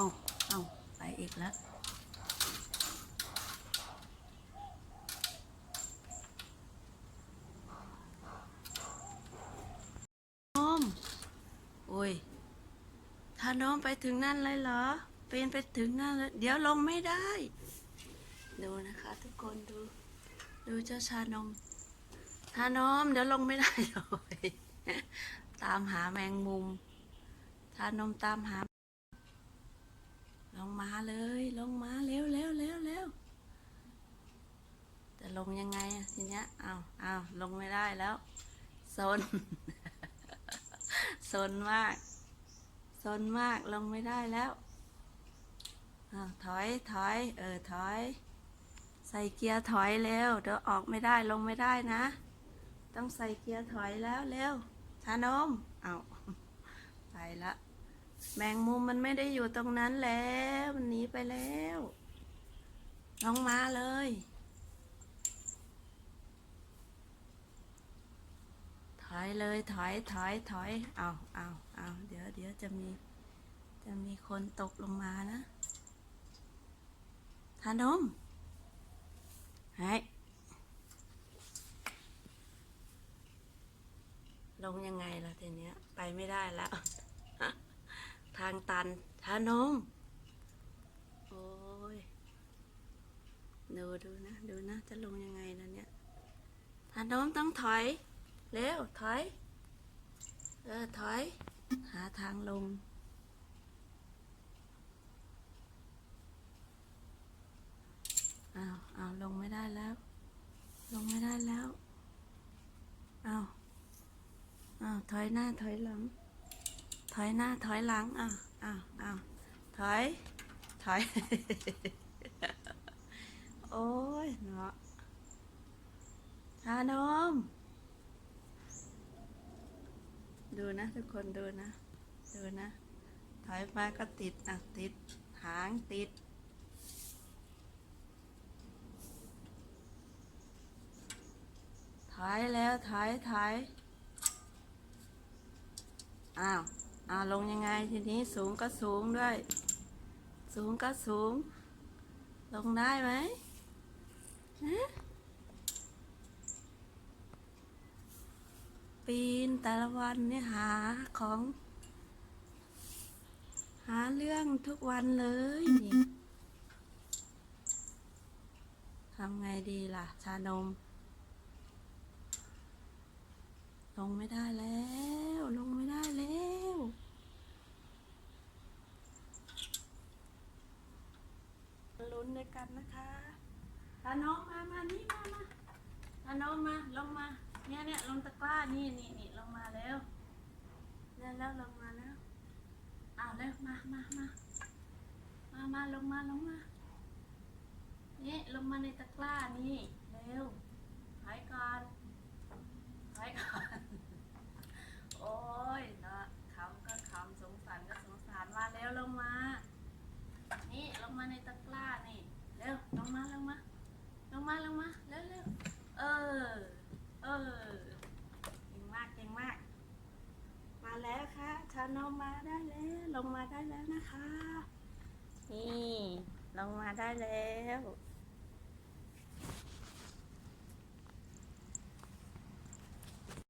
เอาเอาไปอีกแล้วน้อมโอ้ย ถ้าน้องไปถึงนั่นเลยเหรอ เป็นไปถึงนั่นเลยเดี๋ยวลงไม่ได้ ดูนะคะทุกคนดู ดูเจ้าชานมทานมเดี๋ยวลงไม่ได้เลยตามหาแมงมุมทานมตามหา ลงมาเลย ลงมาเร็วเร็วเร็วเร็วจะลงยังไงอะทีเนี้ยเอาวอ้าลงไม่ได้แล้วซนซนมากซนมากลงไม่ได้แล้วอาถอยถอยเออถอย ใส่เกียร์ถอยเร็วเดี๋ยวออกไม่ได้ลงไม่ได้นะ ต้องใส่เกียร์ถอยแล้วเร็วชานมเอาไปละ แมงมุมมันไม่ได้อยู่ตรงนั้นแล้ว มันหนีไปแล้วลงมาเลย ถอยเลยถอยถอยถอยเอาเอาเอาเดี๋ยวเดี๋ยวจะมี จะมีคนตกลงมานะทานมให้ลงยังไงล่ะทีเนี้ย ไปไม่ได้แล้ว ทางตันทานมโอ้ยดูดูนะ ดูนะ จะลงยังไงนะเนี่ยทานมต้องถอยเร็วถอย เออ ถอย หาทางลง อ้าวอ้าวลงไม่ได้แล้ว ลงไม่ได้แล้ว อ้าว อ้าว ถอยหน้า ถอยหลัง อยหน้าถอยหลังอ้าวอ้าวอ้าวถอย ถอย โอ้ยเนาะทานม ดูนะทุกคนดูนะ ดูนะ ถอยมาก็ติดอะติด หางติดถอยแล้วถอยถอยอ้าว อ้าลงยังไงทีนี้สูงก็สูงด้วย สูงก็สูง ลงได้ไหมฮะปีนแต่ละวันเนี่ยหาของ หาเรื่องทุกวันเลยนี่ทำไงดีล่ะ ชานม ลงไม่ได้แล้ว ลงไม่ได้แล้วลุ้น ด้วยกันนะคะตาน้องมามานี่มามาตาน้องมาลงมา เนี่ยเนี่ยลงตะกร้านี่นี่นี่ลงมาแล้วแล้วลงมาแล้วอ้าวเร็วมามามามามาลงมาลงมาเนี่ยลงมาในตะกร้านี่เร็วหายก่อน ถอยก่อน โอ้ยเนาะคำก็คำสงสารก็สงสารมาแล้วลงมา นี่ลง มาในตะกร้านี่เร็วลงมาลงมาลงมาลงมาเร็วเร็วเออเออเก่งมากเก่งมาก มาแล้วค่ะชานมมาได้แล้วลงมาได้แล้วนะคะ นี่ลงมาได้แล้ว